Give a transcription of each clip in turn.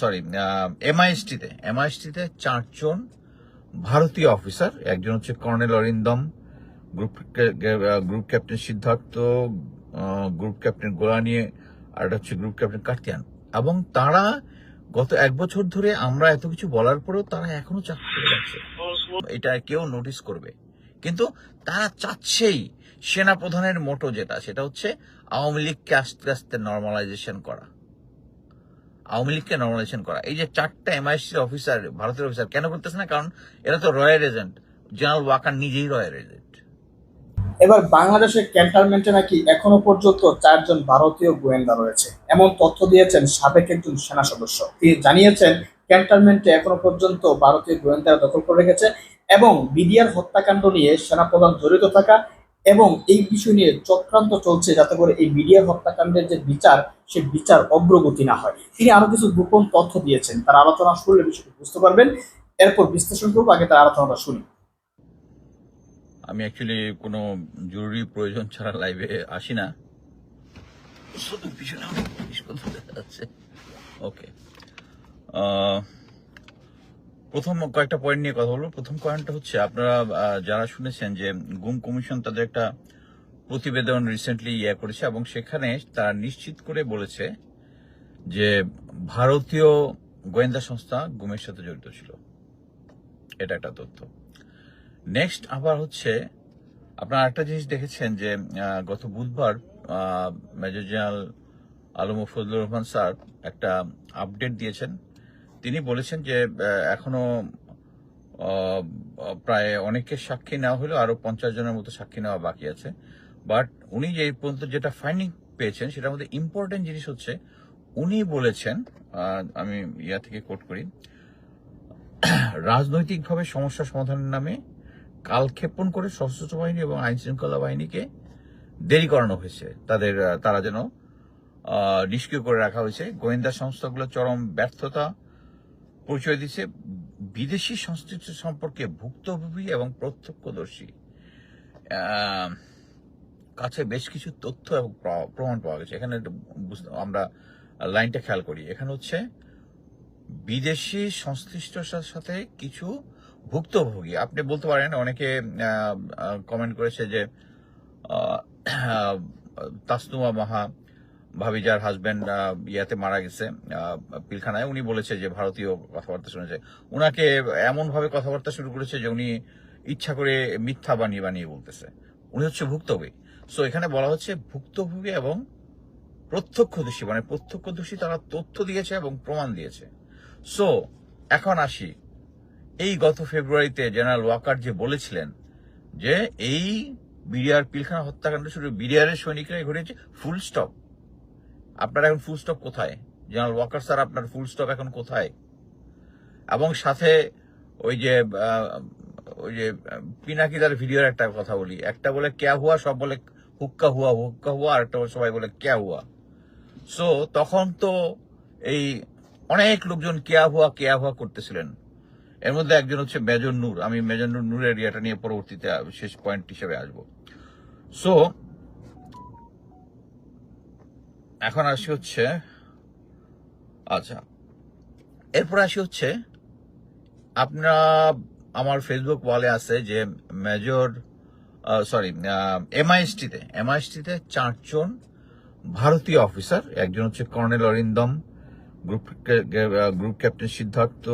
Sorry এমআইএসটিতে এমআইএসটিতে চারজন ভারতীয় officer একজন হচ্ছে colonel Arindam group group captain Siddharth group captain Golani, আর একটা হচ্ছে গ্রুপ ক্যাপ্টেন কার্তিয়ান এবং তারা গত এক বছর ধরে আমরা এত কিছু বলার পরেও তারা এখনও চাকরি করে যাচ্ছে। এটা কেউ নোটিস করবে। কিন্তু তারা চাচ্ছেই সেনা প্রধানের মোটো যেটা, সেটা হচ্ছে আওয়ামী লীগকে আস্তে আস্তে নর্মালাইজেশন করা। আওয়ামী লীগকে নর্মালাইজেশন করা। এই যে চারটা এমআইসি অফিসার ভারতের অফিসার কেন করতেছে না? কারণ এরা তো রয়্যাল এজেন্ট জেনারেল ওয়াকার নিজেই রয়্যাল এজেন্ট এবার বাংলাদেশের ক্যান্টনমেন্টে নাকি এখনও পর্যন্ত চারজন ভারতীয় গোয়েন্দা রয়েছে। এমন তথ্য দিয়েছেন সাবেক একজন সেনা সদস্য। তিনি জানিয়েছেন ক্যান্টনমেন্টে এখনও পর্যন্ত ভারতীয় গোয়েন্দারা দখল করে রেখেছে এবং বিডিআর হত্যাকাণ্ড নিয়ে সেনাপ্রধান জড়িত থাকা এবং এই বিষয় নিয়ে চক্রান্ত চলছে যাতে করে এই মিডিয়া হত্যাকাণ্ডের যে বিচার সে বিচার অগ্রগতি না হয়। তিনি আরও কিছু গোপন তথ্য দিয়েছেন। তার আলোচনা শুনলে বিষয়টি বুঝতে পারবেন। এরপর বিশ্লেষণ করব আগে তার আলোচনাটা শুনি। আমি অ্যাকচুয়ালি কোনো জরুরি প্রয়োজন ছাড়া লাইভে আসি না। শুধু পিছনে ওকে প্রথম কয়েকটা পয়েন্ট নিয়ে কথা বলব। প্রথম পয়েন্টটা হচ্ছে, আপনারা যারা শুনেছেন যে গুম কমিশন তাদের একটা প্রতিবেদন রিসেন্টলি ইয়ে করেছে এবং সেখানে তারা নিশ্চিত করে বলেছে যে ভারতীয় গোয়েন্দা সংস্থা গুমের সাথে জড়িত ছিল। এটা একটা তথ্য। নেক্সট আবার হচ্ছে, আপনারা একটা জিনিস দেখেছেন যে গত বুধবার major general Alam Fazlur Rahman sir একটা আপডেট দিয়েছেন। তিনি বলেছেন যে এখনও প্রায় অনেকের সাক্ষী নেওয়া হলো, আরও পঞ্চাশ জনের মতো সাক্ষী নেওয়া বাকি আছে। বাট উনি যে পর্যন্ত যেটা ফাইন্ডিং পেয়েছেন, সেটার মধ্যে ইম্পর্টেন্ট জিনিস হচ্ছে, উনি বলেছেন আমি ইয়া থেকে কোট করি, রাজনৈতিকভাবে সমস্যা সমাধানের নামে কালক্ষেপণ করে সশস্ত্র বাহিনী এবং আইন শৃঙ্খলা বাহিনীকে দেরি করানো হয়েছে। তাদের তারা যেন নিষ্ক্রিয় করে রাখা হয়েছে। গোয়েন্দা সংস্থাগুলো চরম ব্যর্থতা পরিচয় দিচ্ছে বিদেশি সংস্কৃতি সম্পর্কে ভুক্তভোগী এবং প্রত্যক্ষদর্শী। কাছে বেশ কিছু তথ্য এবং প্রমাণ পাওয়া গেছে। এখানে আমরা লাইনটা খেয়াল করি। এখানে হচ্ছে বিদেশি সংশ্লিষ্টতার সাথে কিছু ভুক্তভোগী। আপনি বলতে পারেন অনেকে কমেন্ট করেছে যে আহ, তাসনুমা মাহা ভাবি যার হাজবেন্ড ইয়াতে মারা গেছে পিলখানায়। উনি বলেছে যে, ভারতীয় কথাবার্তা শুনেছে। উনাকে এমন ভাবে কথাবার্তা শুরু করেছে যে, উনি ইচ্ছা করে মিথ্যা বানিয়ে বানিয়ে বলতেছে। উনি হচ্ছে ভুক্তভোগী। সো এখানে বলা হচ্ছে ভুক্তভোগী এবং প্রত্যক্ষদর্শী। মানে প্রত্যক্ষদর্শী তারা তথ্য দিয়েছে এবং প্রমাণ দিয়েছে। সো এখন আসি। এই গত ফেব্রুয়ারিতে জেনারেল ওয়াকার যে বলেছিলেন যে, এই বিডিআর পিলখানা হত্যাকাণ্ড শুধু বিডিআর এর সৈনিকরাই ঘটেছে ফুল স্টপ আপনার এখন ফুল স্টপ কোথায়? জেনারেল ওয়াকার স্যার আপনার ফুল স্টপ এখন কোথায়? এবং সাথে ওই যে ওই যে, পিনাকিদার ভিডিওর একটা কথা বলি। একটা বলে ক্যা হুয়া, সব বলে হুক্কা হুয়া হুক্কা হুয়া, আর একটা সবাই বলে ক্যা হুয়া। সো তখন তো এই অনেক লোকজন কেয়া হুয়া কেয়া হুয়া করতেছিলেন। এর মধ্যে একজন হচ্ছে মেজর নূর। আমি মেজর নূর, নূরের ইয়েটা নিয়ে পরবর্তীতে শেষ পয়েন্ট হিসেবে আসব। সো এখন আসি হচ্ছে আচ্ছা এরপর আসি হচ্ছে, আপনারা আমার ফেসবুক ওয়ালে আছে যে মেজর সরি এমআইএসটিতে এমআইএসটিতে চারজন ভারতীয় অফিসার একজন হচ্ছে colonel Arindam group group captain Siddharth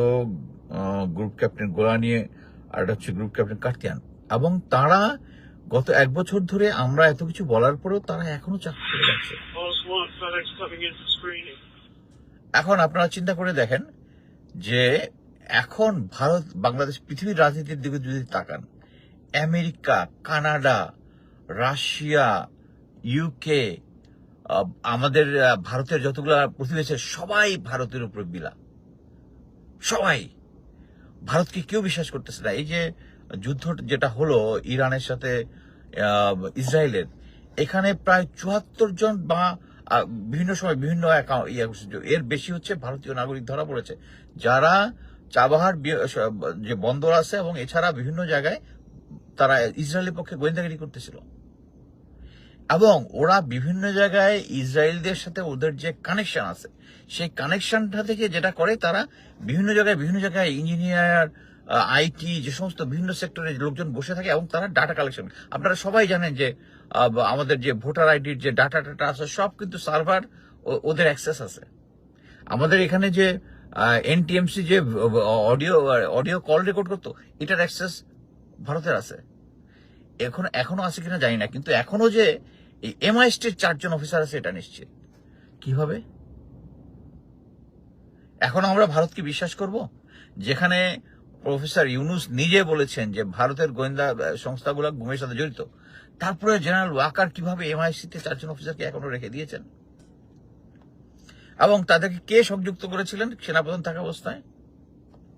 group captain Golani আর হচ্ছে গ্রুপ ক্যাপ্টেন কার্তিয়ান এবং তারা গত এক বছর ধরে আমরা এত কিছু বলার পরেও তারা এখনও চাকরি করে যাচ্ছে. এখন আপনারা চিন্তা করে দেখেন যে এখন ভারত, বাংলাদেশ পৃথিবীর রাজনীতির দিকে যদি তাকান, আমেরিকা, কানাডা, রাশিয়া ইউকে আমাদের ভারতের যতগুলো প্রতিবেশী সবাই ভারতের উপর বিলা। সবাই। ভারতকে কেউ বিশ্বাস করতেছে না। এই যে যুদ্ধ যেটা হলো, ইরানের সাথে ইসরায়েলের। এখানে প্রায় চুয়াত্তর জন বা বিভিন্ন সময় বিভিন্ন এর বেশি হচ্ছে ভারতীয় নাগরিক ধরা পড়েছে। যারা চাবাহার যে বন্দর আছে এবং এছাড়া বিভিন্ন জায়গায় তারা ইসরায়েলের পক্ষে গোয়েন্দাগিরি করতেছিল। এবং ওরা বিভিন্ন জায়গায় ইসরায়েলদের সাথে ওদের যে কানেকশন আছে, সেই কানেকশনটা থেকে যেটা করে তারা বিভিন্ন জায়গায় বিভিন্ন জায়গায় ইঞ্জিনিয়ার আইটি যে সমস্ত বিভিন্ন সেক্টরে লোকজন বসে থাকে এবং তারা ডাটা কালেকশন আপনারা সবাই জানেন যে আমাদের যে ভোটার আইডির যে ডাটা টাটা আছে, সব কিন্তু সার্ভার ওদের অ্যাক্সেস আছে। আমাদের এখানে যে এনটিএমসি যে অডিও অডিও কল রেকর্ড করতো, এটার অ্যাক্সেস ভারতের আছে। এখন, এখনও আছে কিনা জানি না, কিন্তু এখনও যে এমআইএসটির চারজন অফিসার আছে, এটা নিশ্চিত। কীভাবে? এখন আমরা ভারতকে বিশ্বাস করব? যেখানে প্রফেসর ইউনুস নিজে বলেছেন যে ভারতের গোয়েন্দা সংস্থাগুলো গুমের সাথে জড়িত। তারপরে জেনারেল ওয়াকার কীভাবে এমআইসিতে চারজন অফিসারকে এখনও রেখে দিয়েছেন? এবং তাদেরকে কে সংযুক্ত করেছিলেন? সেনাপ্রধান থাকা অবস্থায়?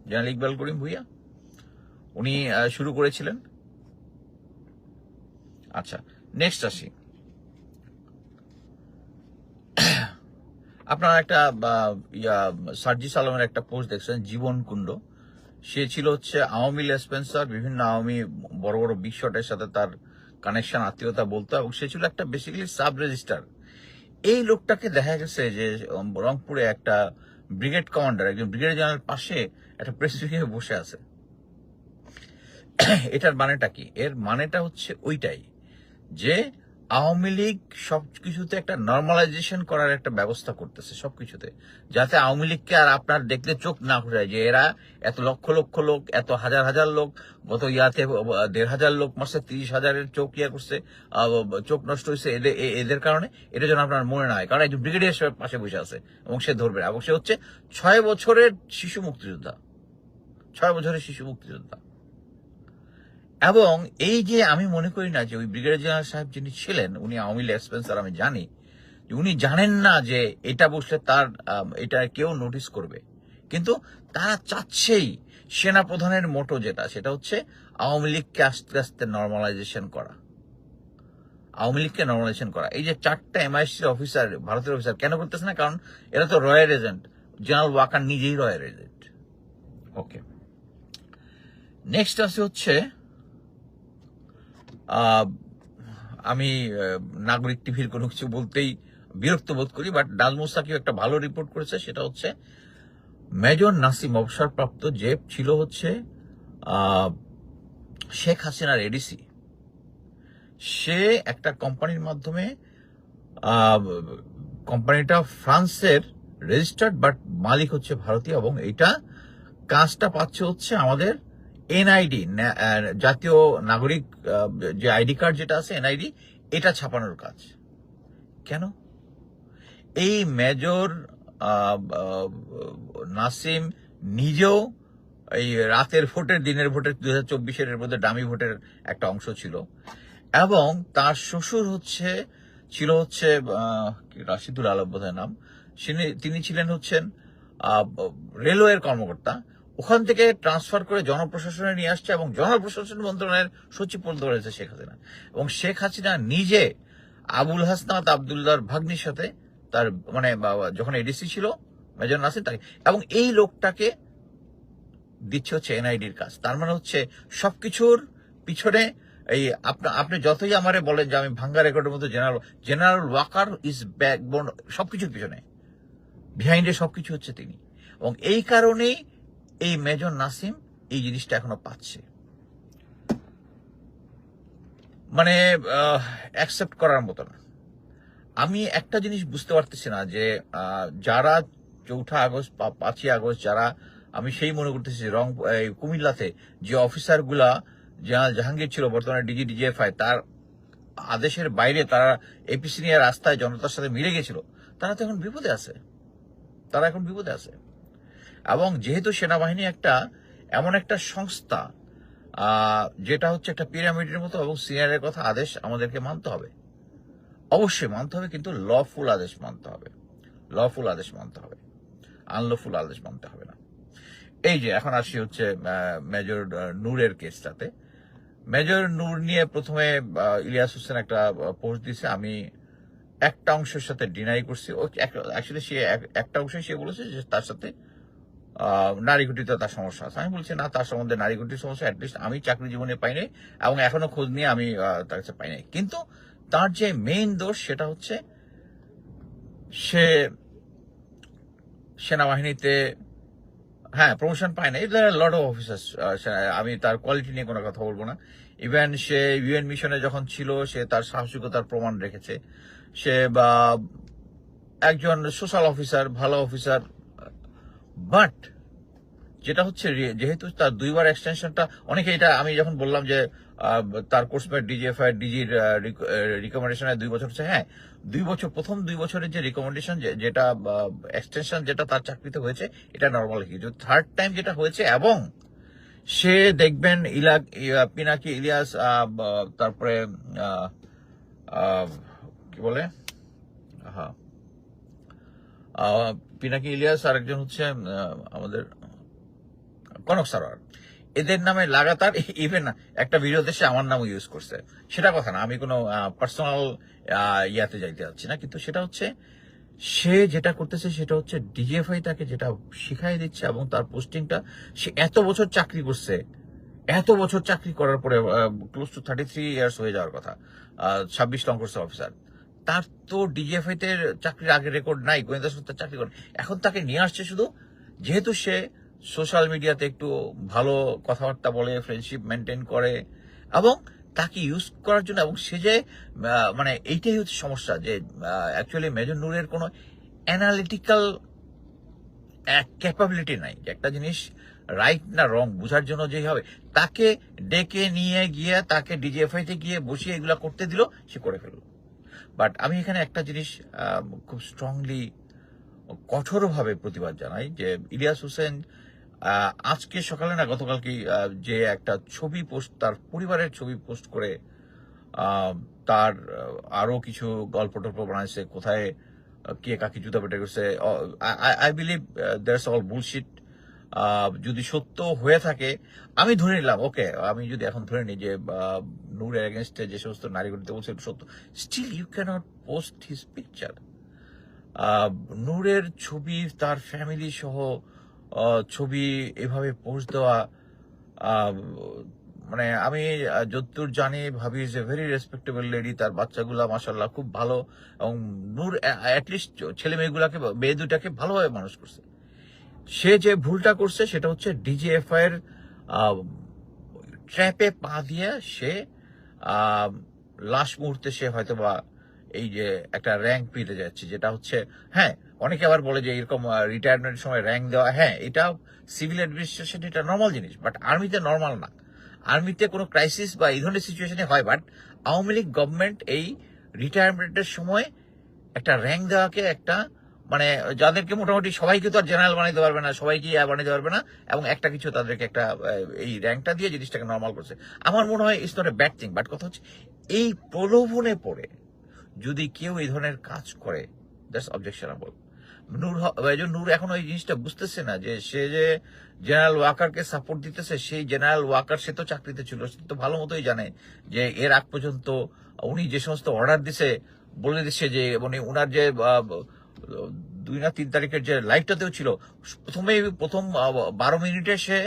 জেনারেল ইকবাল করিম ভুইয়া? উনি শুরু করেছিলেন। আচ্ছা নেক্সট আসি। আপনারা একটা সার্জি সালামের একটা পোস্ট দেখছেন, জীবন কুণ্ড। সে ছিল হচ্ছে আওয়ামী লেসপেন্সার বিভিন্ন আওয়ামী বড় বড় বিশ্বটের সাথে তার কানেকশন আত্মীয়তা বলতো, এবং সে ছিল একটা বেসিক্যালি সাব রেজিস্টার এই লোকটাকে দেখা গেছে যে রংপুরে একটা ব্রিগেড কমান্ডার একজন ব্রিগেড জেনারেল পাশে একটা প্রেস বসে আছে। এটার মানেটা কি? এর মানেটা হচ্ছে ওইটাই যে আওয়ামী লীগ সবকিছুতে একটা নর্মালাইজেশন করার একটা ব্যবস্থা করতেছে সবকিছুতে, যাতে আওয়ামী লীগকে আর আপনার দেখলে চোখ না ঘুরায় যে এরা এত লক্ষ লক্ষ লোক, এত হাজার হাজার লোক, গত ইয়াতে দেড় হাজার লোক মাসে তিরিশ হাজারের চোখ ইয়া করছে চোখ নষ্ট হয়েছে এদের এদের কারণে, এটা যেন আপনার মনে না হয়। কারণ একজন ব্রিগেডিয়ার পাশে বসে আছে এবং সে ধরবে। এবং সে হচ্ছে ছয় বছরের শিশু মুক্তিযোদ্ধা। ছয় বছরের শিশু মুক্তিযোদ্ধা। এবং এই যে আমি মনে করি না যে ওই ব্রিগেডিয়ার জেনারেল সাহেব যিনি ছিলেন, উনি আওয়ামী লীগ স্পেন্সার আমি জানি উনি জানেন না যে এটা বসলে তার এটা কেউ নোটিস করবে। কিন্তু তারা চাচ্ছেই সেনা প্রধানের মোটো যেটা, সেটা হচ্ছে আওয়ামী লীগকে আস্তে আস্তে নর্মালাইজেশন করা। আওয়ামী লীগকে নর্মালাইজেশন করা। এই যে চারটা এমআইসি অফিসার ভারতের অফিসার কেন করতেছে না? কারণ এরা তো রয়্যাল এজেন্ট জেনারেল ওয়াকার নিজেই রয়্যাল এজেন্ট ওকে নেক্সট আছে হচ্ছে আমি নাগরিক টিভির কোনো কিছু বলতেই বিরক্ত বোধ করি বাট সাকিব একটা ভালো রিপোর্ট করেছে, সেটা হচ্ছে মেজর নাসিম অবসরপ্রাপ্ত যে ছিল হচ্ছে শেখ হাসিনার এডিসি সে একটা কোম্পানির মাধ্যমে কোম্পানিটা ফ্রান্সের রেজিস্টার্ড বাট মালিক হচ্ছে ভারতীয়, এবং এটা কাজটা পাচ্ছে হচ্ছে আমাদের এনআইডি জাতীয় নাগরিক যে আইডি কার্ড যেটা আছে এনআইডি এটা ছাপানোর কাজ। কেন? এই মেজর নাসিম নিজেও এই রাতের ভোটের, দিনের ভোটের, দুই হাজার চব্বিশের এর মধ্যে ডামি ভোটের একটা অংশ ছিল। এবং তার শ্বশুর হচ্ছে, ছিল হচ্ছে রাশিদুল আলম বোধহয় নাম। তিনি- ছিলেন হচ্ছেন রেলওয়ের কর্মকর্তা। ওখান থেকে ট্রান্সফার করে জনপ্রশাসনে নিয়ে আসছে এবং জনপ্রশাসন মন্ত্রণালয়ের সচিব পদ ধরেছে শেখ হাসিনা। এবং শেখ হাসিনা নিজে আবুল হাসনাত আবদুল্লাহর ভাগ্নির সাথে তার মানে যখন এডিসি ছিল, মেজর নাসির, তাকে, এবং এই লোকটাকে দিচ্ছে হচ্ছে এনআইডির কাজ। তার মানে হচ্ছে সবকিছুর পিছনে এই আপনা- আপনি যতই আমারে বলেন যে আমি ভাঙ্গা রেকর্ডের মধ্যে general general Waker is backbone, সবকিছুর পিছনে। বিহাইন্ডে সবকিছু হচ্ছে তিনি। এবং এই কারণেই এই মেজর নাসিম এই জিনিসটা এখনও পাচ্ছে। মানে অ্যাকসেপ্ট করার মতো না আমি একটা জিনিস বুঝতে পারতেছি না যে যারা চৌঠা আগস্ট বা পাঁচই আগস্ট যারা, আমি সেই মনে করতেছি রং কুমিল্লাতে যে অফিসারগুলা জাহাঙ্গীর ছিল, বর্তমানে ডিজি, ডিজিএফআই, তার আদেশের বাইরে তারা এপিসি নিয়ে রাস্তায় জনতার সাথে মিলে গেছিল, তারা তো এখন বিপদে আছে। তারা এখন বিপদে আছে। এবং যেহেতু সেনাবাহিনী একটা, এমন একটা সংস্থা যেটা হচ্ছে একটা পিরামিডের মতো এবং সিনিয়রের কথা আদেশ আমাদেরকে মানতে হবে। অবশ্যই মানতে হবে, কিন্তু লফুল আদেশ মানতে হবে। লফুল আদেশ মানতে হবে। আনলফুল আদেশ মানতে হবে না। এই যে, এখন আসি হচ্ছে মেজর নূরের কেসটাতে। মেজর নূর নিয়ে প্রথমে ইলিয়াস হোসেন একটা পোস্ট দিছে। আমি একটা অংশের সাথে ডিনাই করছি। অ্যাকচুয়ালি সে এক- একটা অংশে সে বলেছে যে তার সাথে নারী ঘটিত তার সমস্যা আছে। আমি বলছি, না, তার সম্বন্ধে নারী ঘটির সমস্যা অ্যাটলিস্ট আমি চাকরি জীবনে পাইনি এবং এখনও খোঁজ নিয়ে আমি তার কাছে পাইনি। কিন্তু তার যে মেইন দোষ সেটা হচ্ছে সে সেনাবাহিনীতে হ্যাঁ প্রমোশন পায় না লট অফ অফিসার্স আমি তার কোয়ালিটি নিয়ে কোনো কথা বলব না। ইভেন সে ইউএন মিশনে যখন ছিল, সে তার সাহসিকতার প্রমাণ রেখেছে। সে বা একজন সোশ্যাল অফিসার ভালো অফিসার বাট যেটা হচ্ছে যেহেতু তার দুইবার এক্সটেনশনটা অনেকে এটা আমি যখন বললাম যে তার কোর্সমেট ডিজিএফআই ডিজির রিকমেন্ডেশনে দুই বছর হচ্ছে হ্যাঁ দুই বছর প্রথম দুই বছরের যে রিকমেন্ডেশন যেটা এক্সটেনশন যেটা তার চাকরিতে হয়েছে, এটা নর্মাল কিন্তু থার্ড টাইম যেটা হয়েছে এবং সে দেখবেন ইলা ইয়া- পিনাকি ইলিয়াস তারপরে কি বলে? হ্যাঁ পিনাকি ইলিয়াস আর একজন হচ্ছে আমাদের কনক সারোয়ার। এদের নামে লাগাতার ইভেন একটা ভিডিও দেশে আমার নামও ইউজ করছে। সেটা কথা না, আমি কোনো পার্সোনাল ইয়াতে যাইতে যাচ্ছি না। কিন্তু সেটা হচ্ছে, সে যেটা করতেছে সেটা হচ্ছে ডিজিএফআই তাকে যেটা শিখাই দিচ্ছে এবং তার পোস্টিংটা সে এত বছর চাকরি করছে। এত বছর চাকরি করার পরে close to thirty three years হয়ে যাওয়ার কথা ছাব্বিশ লং কোর্স অফিসার তার তো ডিজিএফআই তে চাকরির আগে রেকর্ড নাই, গোয়েন্দা সংস্থার চাকরি করে। এখন তাকে নিয়ে আসছে শুধু, যেহেতু সে সোশ্যাল মিডিয়াতে একটু ভালো কথাবার্তা বলে ফ্রেন্ডশিপ মেনটেন করে, এবং তাকে ইউজ করার জন্য, এবং সে যে মানে এইটাই হচ্ছে সমস্যা যে অ্যাকচুয়ালি মেজর নূরের কোনো অ্যানালিটিক্যাল ক্যাপাবিলিটি নাই যে একটা জিনিস রাইট না রং বোঝার জন্য যে হবে। তাকে ডেকে নিয়ে গিয়ে, তাকে ডিজিএফআই তে গিয়ে বসিয়ে এগুলা করতে দিল, সে করে ফেলল। বাট আমি এখানে একটা জিনিস খুব স্ট্রংলি কঠোরভাবে প্রতিবাদ জানাই যে ইলিয়াস হোসেন আজকে সকালে না গতকালকে যে একটা ছবি পোস্ট তার পরিবারের ছবি পোস্ট করে তার আহ, আরও কিছু গল্প টল্প বানাইছে কোথায় কে কাকে জুতা পেটে করছে I believe that's all bullshit যদি সত্য হয়ে থাকে আমি ধরে নিলাম ওকে আমি যদি এখন ধরে নিই যে নূরের এগেনস্টে যে সমস্ত নারীগুলিতে বলছে সত্য। Still you can't post his picture নূরের ছবি তার ফ্যামিলি সহ ছবি এভাবে পোস্ট দেওয়া মানে আমি আহ, যতদূর জানি ভাবি is a very respectable lady তার বাচ্চাগুলা মাসাল্লাহ খুব ভালো এবং নূর অ্যাটলিস্ট ছেলে মেয়েগুলাকে মেয়ে দুটাকে ভালোভাবে মানুষ করছে। সে যে ভুলটা করছে সেটা হচ্ছে ডিজিএফআই এর ট্র্যাপে পা দিয়ে সে লাস্ট মুহূর্তে সে হয়তো বা এই যে একটা র্যাঙ্ক পেতে যাচ্ছে, যেটা হচ্ছে হ্যাঁ অনেকে আবার বলে যে এরকম রিটায়ারমেন্টের সময় র্যাঙ্ক দেওয়া হ্যাঁ এটা সিভিল অ্যাডমিনিস্ট্রেশন এটা নর্মাল জিনিস বাট আর্মিতে নর্মাল না। আর্মিতে কোনো ক্রাইসিস বা এই ধরনের সিচুয়েশনে হয় বাট আওয়ামী লীগ গভর্নমেন্ট এই রিটায়ারমেন্টের সময় একটা র্যাঙ্ক দেওয়াকে একটা মানে যাদেরকে মোটামুটি সবাইকে তো আর জেনারেল বানাইতে পারবে না, সবাইকে বানাইতে পারবে না, এবং একটা কিছু তাদেরকে একটা এই র্যাঙ্কটা দিয়ে জিনিসটাকে নর্মাল করছে। আমার মনে হয় it's not a bad thing but কথা হচ্ছে, এই প্রলোভনে পড়ে যদি কেউ এই ধরনের কাজ করে দ্যাটস অবজেকশনাবল নূর নূর এখন ওই জিনিসটা বুঝতেছে না যে সে যে জেনারেল ওয়াকারকে সাপোর্ট দিতেছে, সেই জেনারেল ওয়াকার সে তো চাকরিতে ছিল, সে তো ভালো মতোই জানে যে এর আগ পর্যন্ত উনি যে সমস্ত অর্ডার দিছে, বলে দিচ্ছে যে মানে উনার যে দুই না তিন তারিখের যে লাইভটাতেও ছিল প্রথমে প্রথম বারো মিনিটে সে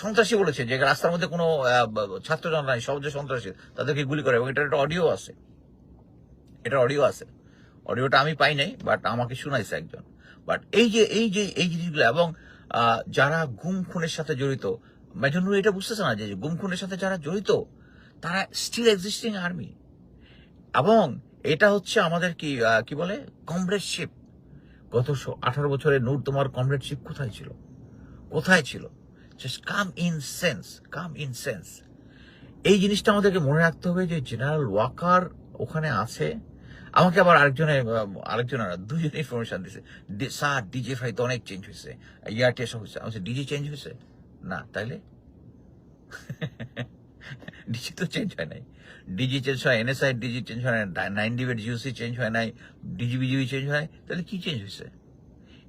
সন্ত্রাসী বলেছে যে রাস্তার মধ্যে কোনো ছাত্র জন নাই, সব যে সন্ত্রাসী, তাদেরকে গুলি করে এবং এটার একটা অডিও আছে। এটা অডিও আছে। অডিওটা আমি পাই নাই বাট আমাকে শুনাইছে একজন। বাট এই যে এই যে, এই জিনিসগুলো এবং যারা গুম খুনের সাথে জড়িত মেজনুর এটা বুঝতেছে না যে গুম খুনের সাথে যারা জড়িত, তারা স্টিল এক্সিস্টিং আর্মি এবং এটা হচ্ছে আমাদের কি কি বলে? কমরেডশিপ গত আঠারো বছরে নূর তোমার কমরেডশিপ কোথায় ছিল? কোথায় ছিল? Just come in sense come in sense এই জিনিসটা আমাদেরকে মনে রাখতে হবে যে জেনারেল ওয়াকার ওখানে আছে। আমাকে আবার আরেকজনে আহ, আরেকজন না, দুজন ইনফরমেশন দিছে। স্যার ডিজে ফাই তো অনেক চেঞ্জ হয়েছে। ইয়ারটি এসব হয়েছে। আমি ডিজি চেঞ্জ হয়েছে? না তাইলে? ডিজি তো চেঞ্জ হয় নাই। ডিজি চেঞ্জ হয় এনএসআই ডিজি চেঞ্জ হয় নাই নাইন ডিবেট জিওসি চেঞ্জ হয় নাই ডিজিবিজিবি চেঞ্জ হয়, তাহলে কি চেঞ্জ হয়েছে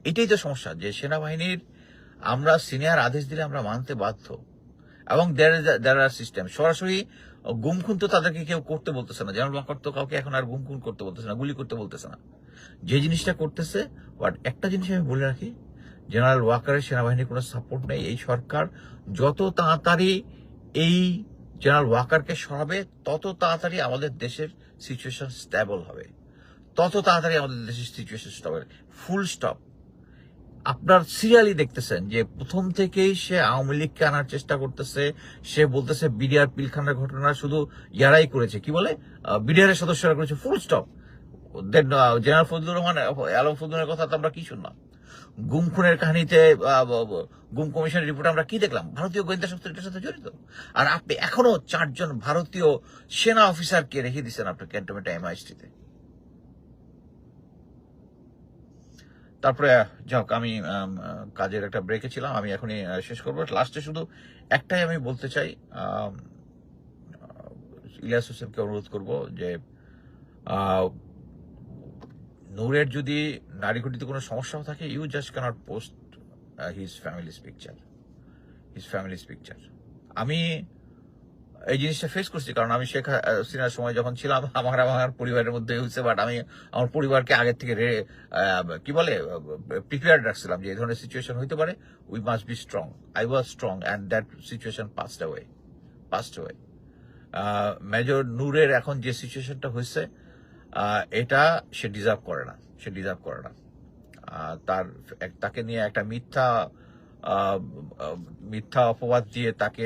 এটাই তো সমস্যা যে সেনাবাহিনীর আমরা সিনিয়র আদেশ দিলে আমরা মানতে বাধ্য। এবং দেয়ার আর সিস্টেম সরাসরি গুম খুন তো তাদেরকে কেউ করতে বলতেছে না। জেনারেল ওয়াকার তো কাউকে এখন আর গুম খুন করতে বলতেছে না, গুলি করতে বলতেছে না। যে জিনিসটা করতেছে বাট একটা জিনিস আমি বলে রাখি জেনারেল ওয়াকারের সেনাবাহিনীর কোনো সাপোর্ট নেই। এই সরকার যত তাড়াতাড়ি এই জেনারেল ওয়াকারকে সরাবে, তত তাড়াতাড়ি আমাদের দেশের সিচুয়েশন স্ট্যাবল হবে। তত তাড়াতাড়ি আমাদের দেশের সিচুয়েশন স্টেবল ফুল স্টপ আপনার সিরিয়ালি দেখতেছেন যে প্রথম থেকেই সে আওয়ামী লীগকে আনার চেষ্টা করতেছে। সে বলতেছে বিডিআর পিলখানার ঘটনা শুধু ইয়ারাই করেছে। কি বলে? বিডিআর এর সদস্যরা করেছে। Full stop general Fazlur Rahman, Alam ফজলুরের কথা তো আমরা কি শুনলাম? গুম খুনের কাহিনীতে গুম কমিশনের রিপোর্ট আমরা কি দেখলাম? ভারতীয় গোয়েন্দা সংস্থা এটার সাথে জড়িত। আর আপনি এখনও চারজন ভারতীয় সেনা অফিসারকে রেখে দিচ্ছেন আপনার ক্যান্টনমেন্ট এমআইএসটিতে। তারপরে যাক আমি কাজের একটা ব্রেকে ছিলাম, আমি এখনই শেষ করব। লাস্টে শুধু একটাই আমি বলতে চাই ইলিয়াস হোসেনকে অনুরোধ করব যে নূরের যদি নারী কোনো সমস্যাও থাকে you just can't post his families picture his families picture আমি এই জিনিসটা ফেস করছি, কারণ আমি শেখ হাসিনার সময় যখন ছিলাম, আমার আমার পরিবারের মধ্যে হয়েছে বাট আমি আমার পরিবারকে আগের থেকে রে- কি বলে প্রিপেয়ার্ড রাখছিলাম যে এই ধরনের সিচুয়েশন হইতে পারে we must be strong I was strong and that situation passed away passed away major নূরের এখন যে সিচুয়েশনটা হয়েছে এটা সে ডিজার্ভ করে না। সে ডিজার্ভ করে না। তার তাকে নিয়ে একটা মিথ্যা মিথ্যা অপবাদ দিয়ে তাকে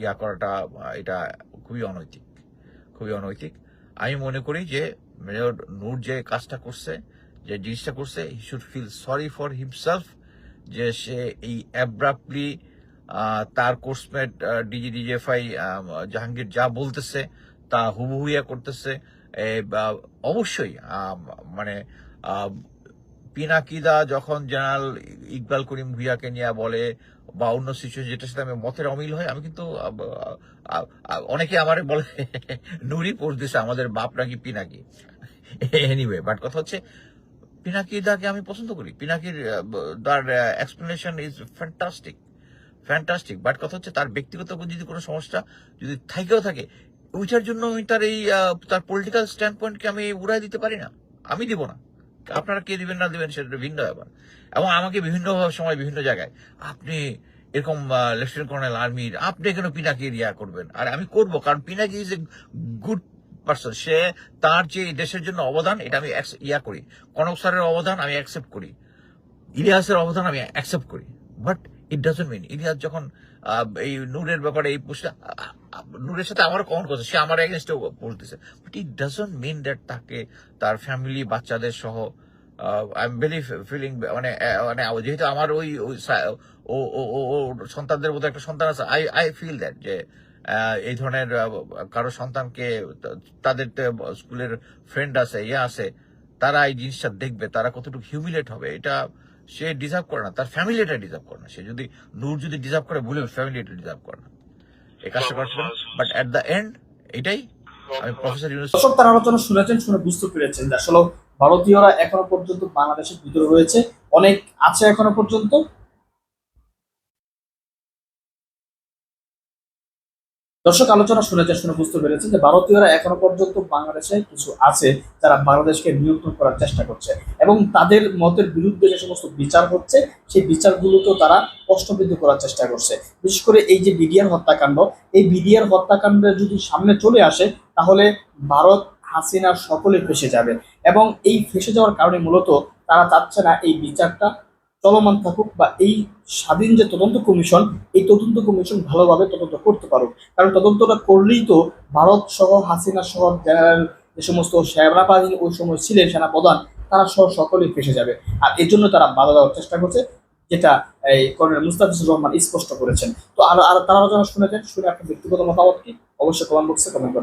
ইয়া করাটা, এটা খুবই অনৈতিক। খুবই অনৈতিক। আমি মনে করি যে মেয়র নূর যে কাজটা করছে, যে জিনিসটা করছে he should feel sorry for himself যে সে এই অ্যাব্রাপ্টলি তার কোর্সমেট ডিজি, ডিজেফআই জাহাঙ্গীর যা বলতেছে, তা হুবহুইয়া করতেছে। অবশ্যই মানে পিনাকিদা যখন জেনারেল ইকবাল করিম ভুইয়াকে নিয়ে বলে, বা অন্য সিচুয়েশন যেটার সাথে আমি মতের অমিল হয় আমি কিন্তু অনেকে আমার বলে, নুরি পড়তেছে আমাদের বাপ নাকি পিনাকি। এনিওয়ে বাট কথা হচ্ছে, পিনাকিদাকে আমি পছন্দ করি। পিনাকির তার explanation is fantastic fantastic but কথা হচ্ছে, তার ব্যক্তিগত যদি কোনো সমস্যা যদি থাকেও থাকে ওইটার জন্য তার এই তার পলিটিক্যাল স্ট্যান্ড পয়েন্টকে আমি উড়াই দিতে পারি না। আমি দিব না। আপনারা কে দিবেন, না দিবেন, সেটা ভিন্ন ব্যাপার। এবং আমাকে বিভিন্ন সময় বিভিন্ন জায়গায়, আপনি এরকম লেফটেন্যান্ট কর্নেল আর্মির আপনি কেন পিনাকি ইয়া করবেন? আর আমি করব, কারণ Pinaki is a good person সে তার যে দেশের জন্য অবদান, এটা আমি ইয়া করি। কনক স্যারের অবদান আমি অ্যাকসেপ্ট করি। ইলিয়াসের অবদান আমি অ্যাকসেপ্ট করি। But it doesn't mean Ilias যখন এই নূরের ব্যাপারে এই পোস্টটা নূরের সাথে আমার কমন করছে সে আমার এগেনস্টে বলতেছে but it doesn't mean that তাকে, তার ফ্যামিলি বাচ্চাদের সহ আই এম ফিলিং মানে মানে যেহেতু আমার ওই ও ও সন্তানদের মধ্যে একটা সন্তান আছে আই আই ফিল দ্যাট যে এই ধরনের কারও সন্তানকে তাদের স্কুলের ফ্রেন্ড আছে ইয়ে আছে, তারা এই জিনিসটা দেখবে, তারা কতটুকু হিউমিলেট হবে, এটা সে ডিজার্ভ করে না, তার ফ্যামিলি এটা ডিজার্ভ করে না। সে যদি নূর যদি ডিজার্ভ করে, ভুলেও ফ্যামিলি এটা ডিজার্ভ করে না। এই কাজটা বাট এট দ্য এন্ড এটাই আমি প্রফেসর ইউনুস তার আলোচনা শুনেছেন, শুনে বুঝতে পেরেছেন আসলে ভারতীয়রা এখনও পর্যন্ত বাংলাদেশের ভিতরে রয়েছে। অনেক আছে এখনও পর্যন্ত। দর্শক, আলোচনা শুনেছেন শুনে বুঝতে পেরেছেন যে ভারতীয়রা এখনও পর্যন্ত বাংলাদেশে কিছু আছে যারা বাংলাদেশকে নিয়ন্ত্রণ করার চেষ্টা করছে এবং তাদের মতের বিরুদ্ধে যে সমস্ত বিচার হচ্ছে, সেই বিচারগুলোকেও তারা প্রশ্নবিদ্ধ করার চেষ্টা করছে। বিশেষ করে এই যে বিডিআর হত্যাকাণ্ড, এই বিডিআর হত্যাকাণ্ডে যদি সামনে চলে আসে, তাহলে ভারত হাসিনা সকলে ফেসে যাবে এবং এই ফেসে যাওয়ার কারণে মূলত তারা চাচ্ছে না এই বিচারটা চলমান থাকুক বা এই স্বাধীন যে তদন্ত কমিশন, এই তদন্ত কমিশন ভালোভাবে তদন্ত করতে পারুক। কারণ তদন্তটা করলেই তো ভারত সহ হাসিনা সহ জেনারেল যে সমস্ত সেনাবাহিনী ওই সময় ছিলেন সেনাপ্রধান, তারা সহ সকলেই ফেসে যাবে। আর এই জন্য তারা বাধা দেওয়ার চেষ্টা করছে, যেটা এই কর্নেল মুস্তাফিজুর রহমান স্পষ্ট করেছেন। তো আর আর তারা আলোচনা শুনেছেন শুনে আপনার ব্যক্তিগত মতামত কি, অবশ্যই কমেন্ট বক্সে কমেন্ট করবেন।